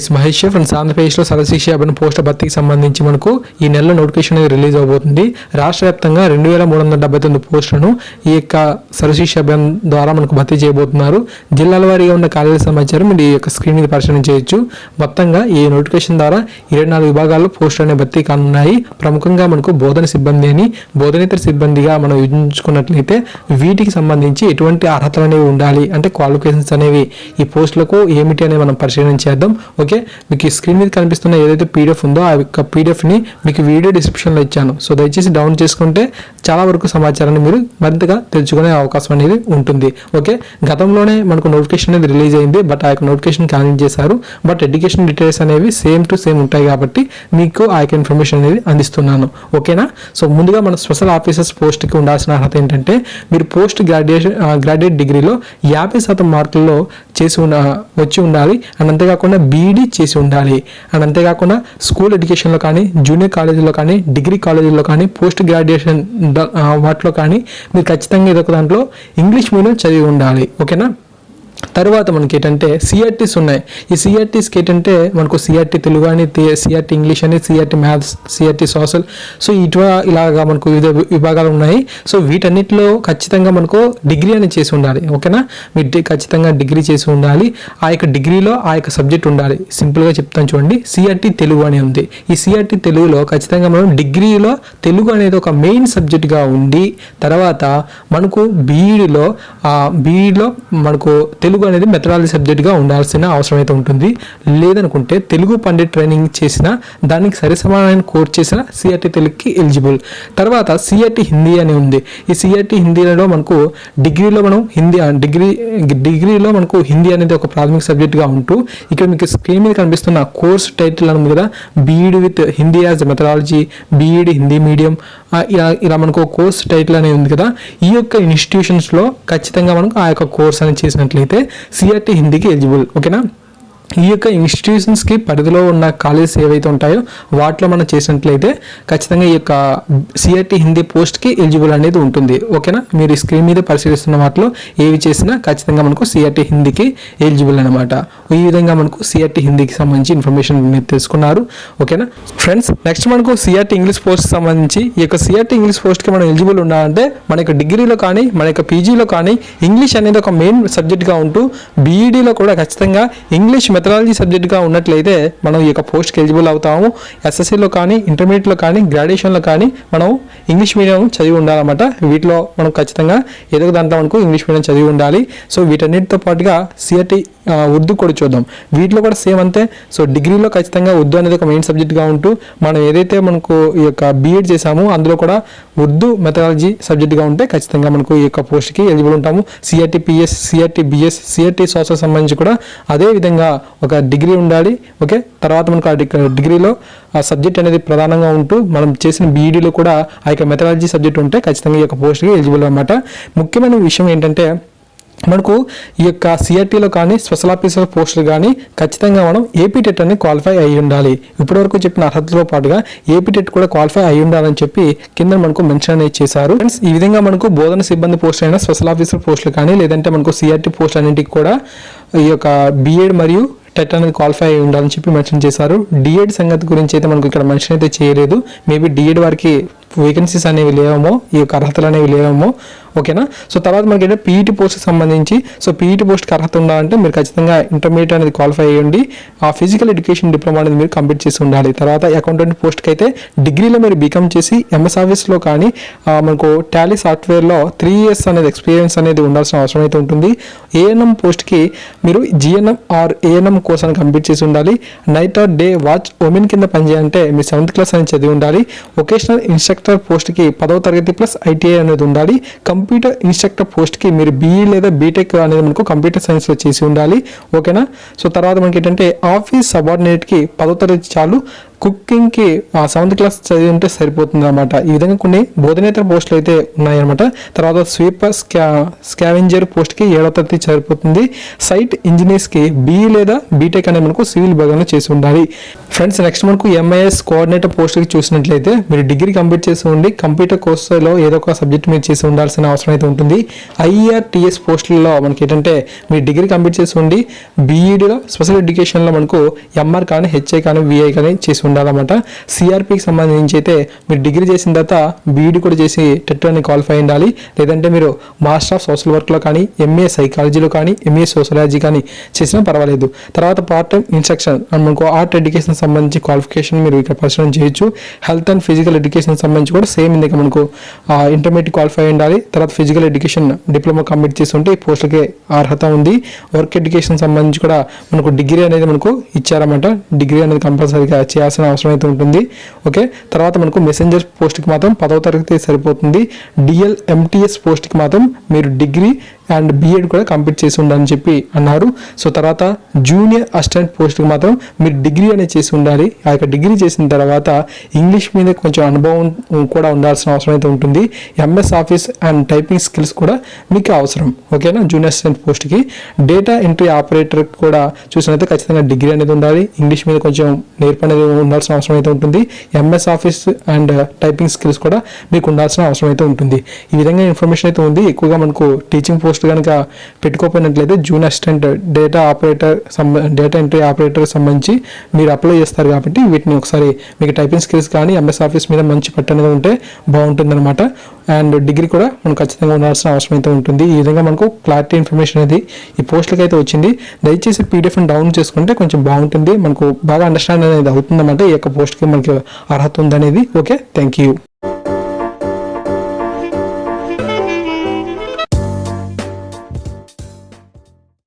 Yes Mahesh friends ఆంధ్రప్రదేశ్లో Sarvashiksha అభిన post భర్తీకి సంబంధించి మనకు ఈ నెలలో నోటిఫికేషన్ అనేది రిలీజ్ అవబోతుంది. రాష్ట్ర వ్యాప్తంగా రెండు వేల మూడు వందల డెబ్బై తొమ్మిది పోస్టులను ఈ యొక్క సరశిక్ష అభియాన్ ద్వారా మనకు భర్తీ చేయబోతున్నారు. జిల్లాల వారీగా ఉన్న కాలేజీ సమాచారం మీరు ఈ యొక్క స్క్రీన్ మీద పరిశీలన చేయొచ్చు. మొత్తంగా ఈ నోటిఫికేషన్ ద్వారా ఇరవై నాలుగు విభాగాల్లో పోస్టులు అనే భర్తీ కానున్నాయి. ప్రముఖంగా మనకు బోధన సిబ్బంది అని బోధనేతర సిబ్బందిగా మనం విభజించుకున్నట్లయితే వీటికి సంబంధించి ఎటువంటి అర్హతలు అనేవి ఉండాలి. అంటే క్వాలిఫికేషన్స్ అనేవి ఈ పోస్టులకు ఏమిటి అనేది మనం పరిశీలన చేద్దాం. ఓకే ఓకే మీకు ఈ స్క్రీన్ మీద కనిపిస్తున్న ఏదైతే పీడిఎఫ్ ఉందో ఆ యొక్క పీడిఎఫ్ని మీకు వీడియో డిస్క్రిప్షన్లో ఇచ్చాను. సో దయచేసి డౌన్ చేసుకుంటే చాలా వరకు సమాచారాన్ని మీరు మరింతగా తెలుసుకునే అవకాశం అనేది ఉంటుంది. ఓకే గతంలోనే మనకు నోటిఫికేషన్ అనేది రిలీజ్ అయింది బట్ ఆ యొక్క నోటిఫికేషన్ క్యాన్సిల్ చేశారు. బట్ ఎడ్యుకేషన్ డీటెయిల్స్ అనేవి సేమ్ టు సేమ్ ఉంటాయి కాబట్టి మీకు ఆ యొక్క ఇన్ఫర్మేషన్ అనేది అందిస్తున్నాను. ఓకేనా? సో ముందుగా మన స్పెషల్ ఆఫీసర్స్ పోస్ట్కి ఉండాల్సిన అర్హత ఏంటంటే మీరు పోస్ట్ గ్రాడ్యుయేషన్ గ్రాడ్యుయేట్ డిగ్రీలో యాభై శాతం మార్కుల్లో చేసి ఉన్న వచ్చి ఉండాలి. అండ్ అంతేకాకుండా బీఈడీ చేసి ఉండాలి. అండ్ అంతేకాకుండా స్కూల్ ఎడ్యుకేషన్లో కానీ జూనియర్ కాలేజీలో కానీ డిగ్రీ కాలేజీలో కానీ పోస్ట్ గ్రాడ్యుయేషన్ వాటిలో కానీ మీరు ఖచ్చితంగా ఇదొక దాంట్లో ఇంగ్లీష్ మీడియం చదివి ఉండాలి. ఓకేనా? తర్వాత మనకి ఏంటంటే సిఆర్టీస్ ఉన్నాయి. ఈ సిఆర్టీస్కి ఏంటంటే మనకు సిఆర్టీ తెలుగు అని సిఆర్టీ ఇంగ్లీష్ అని C R T maths C R T social so ఇటు ఇలాగా మనకు వివిధ విభాగాలు ఉన్నాయి. సో వీటన్నిటిలో ఖచ్చితంగా మనకు డిగ్రీ అనేది చేసి ఉండాలి. ఓకేనా? మీరు ఖచ్చితంగా డిగ్రీ చేసి ఉండాలి. ఆ యొక్క డిగ్రీలో ఆ యొక్క సబ్జెక్ట్ ఉండాలి. సింపుల్గా చెప్తాను చూడండి. సిఆర్టీ తెలుగు అని ఉంది. ఈ సిఆర్టీ తెలుగులో ఖచ్చితంగా మనం డిగ్రీలో తెలుగు అనేది ఒక మెయిన్ సబ్జెక్ట్గా ఉండి తర్వాత మనకు బీఈడిలో బీఈడిలో మనకు తెలుగు తెలుగు అనేది మెథడాలజీ సబ్జెక్ట్గా ఉండాల్సిన అవసరం అయితే ఉంటుంది. లేదనుకుంటే తెలుగు పండిట్ ట్రైనింగ్ చేసిన దానికి సరి సమానమైన కోర్స్ చేసిన సిఆర్టీ తెలుగుకి ఎలిజిబుల్. తర్వాత సిఆర్టీ హిందీ అని ఉంది. ఈ సిఆర్టీ హిందీలో మనకు డిగ్రీలో మనం హిందీ డిగ్రీ డిగ్రీలో మనకు హిందీ అనేది ఒక ప్రాథమిక సబ్జెక్ట్గా ఉంటూ ఇక్కడ మీకు స్క్రీన్ మీద కనిపిస్తున్న కోర్స్ టైటిల్ అని కదా B Ed with Hindi as methodology B Ed Hindi medium ఇలా ఇలా మనకు కోర్స్ టైటిల్ అనేది ఉంది కదా ఈ యొక్క ఇన్స్టిట్యూషన్స్లో ఖచ్చితంగా మనకు ఆ యొక్క కోర్స్ అనేది చేసినట్లయితే సిఆర్టీ హిందీకి ఎలిజిబుల్ ఓకేనా ఈ యొక్క ఇన్స్టిట్యూషన్స్కి పరిధిలో ఉన్న కాలేజెస్ ఏవైతే ఉంటాయో వాటిలో మనం చేసినట్లయితే ఖచ్చితంగా ఈ యొక్క సిఆర్టీ హిందీ పోస్ట్కి ఎలిజిబుల్ అనేది ఉంటుంది. ఓకేనా మీరు ఈ స్క్రీన్ మీద పరిశీలిస్తున్న వాటిలో ఏవి చేసినా ఖచ్చితంగా మనకు సిఆర్టీ హిందీకి ఎలిజిబుల్ అనమాట ఈ విధంగా మనకు సిఆర్టీ హిందీకి సంబంధించి ఇన్ఫర్మేషన్ మీరు తెలుసుకున్నారు. ఓకేనా ఫ్రెండ్స్ నెక్స్ట్ మనకు C R T English post సంబంధించి ఈ యొక్క సిఆర్టీ ఇంగ్లీష్ పోస్ట్కి మనం ఎలిజిబుల్ ఉండాలంటే మన యొక్క డిగ్రీలో కానీ మన యొక్క పీజీలో కానీ ఇంగ్లీష్ అనేది ఒక మెయిన్ సబ్జెక్ట్గా ఉంటూ బీఈడీలో కూడా ఖచ్చితంగా ఇంగ్లీష్ మెథడాలజీ సబ్జెక్ట్గా ఉన్నట్లయితే మనం ఈ యొక్క పోస్ట్కి ఎలిజిబుల్ అవుతాము. ఎస్ఎస్సీలో కానీ ఇంటర్మీడియట్లో కానీ గ్రాడ్యుయేషన్లో కానీ మనం ఇంగ్లీష్ మీడియం చదివి ఉండాలన్నమాట. వీటిలో మనం ఖచ్చితంగా ఏదో దాంట్లో మనకు ఇంగ్లీష్ మీడియం చదివి ఉండాలి. సో వీటన్నిటితో పాటుగా సిఆర్టీ ఉర్దూ కూడా చూద్దాం. వీటిలో కూడా సేమ్ అంతే. సో డిగ్రీలో ఖచ్చితంగా ఉర్దూ అనేది ఒక మెయిన్ సబ్జెక్ట్గా ఉంటూ మనం ఏదైతే మనకు ఈ యొక్క బీఎడ్ చేసామో అందులో కూడా ఉర్దూ మెథడాలజీ సబ్జెక్ట్గా ఉంటే ఖచ్చితంగా మనకు ఈ యొక్క పోస్ట్కి ఎలిజిబుల్ ఉంటాము. C R T P S C R T B S C R T social సంబంధించి కూడా అదే విధంగా ఒక డిగ్రీ ఉండాలి ఓకే? తర్వాత మనకు ఆ డిగ్రీలో ఆ సబ్జెక్ట్ అనేది ప్రధానంగా ఉంటూ మనం చేసిన బీఈడీలో కూడా ఆ యొక్క మెథడాలజీ సబ్జెక్ట్ ఉంటే ఖచ్చితంగా ఈ యొక్క పోస్ట్కి ఎలిజిబుల్ అనమాట ముఖ్యమైన విషయం ఏంటంటే మనకు ఈ యొక్క సిఆర్టీలో కానీ స్పెషల్ ఆఫీసర్ పోస్టులు కానీ ఖచ్చితంగా మనం ఏపీ టెట్ క్వాలిఫై అయి ఉండాలి. ఇప్పటివరకు చెప్పిన అర్హతతో పాటుగా ఏపీ టెట్ కూడా క్వాలిఫై అయి ఉండాలని చెప్పి కింద మనకు మెన్షన్ అనేది చేశారు. ఫ్రెండ్స్ ఈ విధంగా మనకు బోధన సిబ్బంది పోస్టులు అయినా స్పెషల్ ఆఫీసర్ పోస్టులు కానీ లేదంటే మనకు సిఆర్టీ పోస్ట్ అన్నింటికి కూడా ఈ యొక్క బీఎడ్ మరియు టెట్ అనేది క్వాలిఫై అయి ఉండాలని చెప్పి మెన్షన్ చేశారు. డిఎడ్ సంగతి గురించి అయితే మనకు ఇక్కడ మెన్షన్ అయితే చేయలేదు. మేబీ డిఎడ్ వారికి వేకెన్సీస్ అనేవి లేవేమో ఈ యొక్క అర్హతలు అనేవి లేవేమో. ఓకేనా? సో తర్వాత మనకి ఏంటంటే పీఈటీ పోస్ట్కి సంబంధించి సో పీఈటీ పోస్ట్కి అర్హత ఉండాలంటే మీరు ఖచ్చితంగా ఇంటర్మీడియట్ అనేది క్వాలిఫై అయ్యండి ఆ ఫిజికల్ ఎడ్యుకేషన్ డిప్లొమా అనేది మీరు కంప్లీట్ చేసి ఉండాలి. తర్వాత అకౌంటెంట్ పోస్ట్కి అయితే డిగ్రీలో మీరు బీకామ్ చేసి ఎంఎస్ ఆఫీస్లో కానీ మనకు టాలీ సాఫ్ట్వేర్లో త్రీ ఇయర్స్ అనేది ఎక్స్పీరియన్స్ అనేది ఉండాల్సిన అవసరం అయితే ఉంటుంది. ఏఎన్ఎం పోస్ట్కి మీరు G N M or A N M course అని కంప్లీట్ చేసి ఉండాలి. Night or day watch women కింద పనిచేయాలంటే మీరు సెవెంత్ క్లాస్ అని చదివి ఉండాలి. వొకేషనల్ ఇన్స్ట్రక్టర్ పోస్ట్కి పదవ తరగతి ప్లస్ ఐటీఐ అనేది ఉండాలి. కంప్యూటర్ ఇన్స్ట్రక్టర్ పోస్ట్కి మీరు బీఈ లేదా బీటెక్ అనేది మనకు కంప్యూటర్ సైన్స్లో చేసి ఉండాలి. ఓకేనా? సో తర్వాత మనకి ఏంటంటే ఆఫీస్ సబార్డినేట్కి పదో తరగతి చాలు. కుకింగ్కి సెవెంత్ క్లాస్ చదివి ఉంటే సరిపోతుంది అనమాట ఈ విధంగా కొన్ని బోధనేతర పోస్టులు అయితే ఉన్నాయన్నమాట. తర్వాత స్వీపర్ స్కా స్కావెంజర్ పోస్ట్కి ఏడవ తరగతి సరిపోతుంది. సైట్ ఇంజనీర్స్కి బీఈ లేదా బీటెక్ అనేది మనకు సివిల్ విభాగంలో చేసి ఉండాలి. ఫ్రెండ్స్ నెక్స్ట్ మనకు ఎంఐఎస్ కోఆర్డినేటర్ పోస్ట్కి చూసినట్లయితే మీరు డిగ్రీ కంప్లీట్ చేసి ఉండి కంప్యూటర్ కోర్సులో ఏదో ఒక సబ్జెక్ట్ మీరు చేసి ఉండాల్సిన అవసరం అయితే ఉంటుంది. ఐఆర్టీఎస్ పోస్టులలో మనకి ఏంటంటే మీరు డిగ్రీ కంప్లీట్ చేసి ఉండి బీఈడీలో స్పెషల్ ఎడ్యుకేషన్లో మనకు ఎంఆర్ కానీ హెచ్ఐ కానీ విఐ కానీ చేసి ఉండాలన్నమాట. సిఆర్పికి సంబంధించి అయితే మీరు డిగ్రీ చేసిన తర్వాత బీఈడీ కూడా చేసి టెట్ అని క్వాలిఫై ఉండాలి. లేదంటే మీరు మాస్టర్ ఆఫ్ సోషల్ వర్క్లో కానీ ఎంఏ సైకాలజీలో కానీ ఎంఏ సోషలాజీ కానీ చేసినా పర్వాలేదు. తర్వాత పార్ట్ టైం ఇన్స్ట్రక్షన్ అండ్ మనకు ఆర్ట్ ఎడ్యుకేషన్ సంబంధించి క్వాలిఫికేషన్ మీరు ఇక్కడ పరిశ్రమ చేయొచ్చు. హెల్త్ అండ్ ఫిజికల్ ఎడ్యుకేషన్ సంబంధించి కూడా సేమ్ ఇందుకు మనకు ఇంటర్మీడియట్ క్వాలిఫై ఉండాలి. తర్వాత ఫిజికల్ ఎడ్యుకేషన్ డిప్లొమా కంప్లీట్ చేసి ఉంటే ఈ పోస్టులకి అర్హత ఉంది. వర్క్ ఎడ్యుకేషన్ సంబంధించి కూడా మనకు డిగ్రీ అనేది మనకు ఇచ్చారన్నమాట. డిగ్రీ అనేది కంపల్సరీగా చేయాల్సిన అవసరం అయితే ఉంటుంది. ఓకే? తర్వాత మనకు మెసెంజర్ పోస్ట్కి మాత్రం పదవ తరగతి సరిపోతుంది. డిఎల్ ఎంటీఎస్ పోస్ట్కి మాత్రం మీరు డిగ్రీ అండ్ బీఎడ్ కూడా కంప్లీట్ చేసి ఉండాలని చెప్పి అన్నారు. సో తర్వాత జూనియర్ అసిస్టెంట్ పోస్ట్కి మాత్రం మీరు డిగ్రీ అనేది చేసి ఉండాలి. ఆ యొక్క డిగ్రీ చేసిన తర్వాత ఇంగ్లీష్ మీద కొంచెం అనుభవం కూడా ఉండాల్సిన అవసరం అయితే ఉంటుంది. M S office and typing skills కూడా మీకు అవసరం. ఓకేనా? జూనియర్ అసిస్టెంట్ పోస్ట్కి. డేటా ఎంట్రీ ఆపరేటర్ కూడా చూసినైతే ఖచ్చితంగా డిగ్రీ అనేది ఉండాలి. ఇంగ్లీష్ మీద కొంచెం నేర్పు అనేది ఉండాల్సిన అవసరం అయితే ఉంటుంది. M S office and typing skills కూడా మీకు ఉండాల్సిన అవసరం అయితే ఉంటుంది. ఈ విధంగా ఇన్ఫర్మేషన్ అయితే ఉంది. ఎక్కువగా మనకు టీచింగ్ పోస్ట్ కనుక పెట్టుకోకపోయినట్లయితే జూన్ అసిస్టెంట్ డేటా ఆపరేటర్ సంబ డేటా ఎంట్రీ ఆపరేటర్ సంబంధించి మీరు అప్లై చేస్తారు కాబట్టి వీటిని ఒకసారి మీకు టైపింగ్ స్కిల్స్ కానీ ఎంఎస్ ఆఫీస్ మీద మంచి పట్టణంగా ఉంటే బాగుంటుంది అండ్ డిగ్రీ కూడా మనం ఖచ్చితంగా ఉండాల్సిన అవసరం అయితే ఉంటుంది. ఈ విధంగా మనకు క్లారిటీ ఇన్ఫర్మేషన్ అనేది ఈ పోస్టులకి అయితే వచ్చింది. దయచేసి పీడిఎఫ్ని డౌన్ చేసుకుంటే కొంచెం బాగుంటుంది. మనకు బాగా అండర్స్టాండ్ అనేది అవుతుందన్నమాట. ఈ యొక్క పోస్ట్కి మనకి అర్హత ఉందనేది. Okay thank you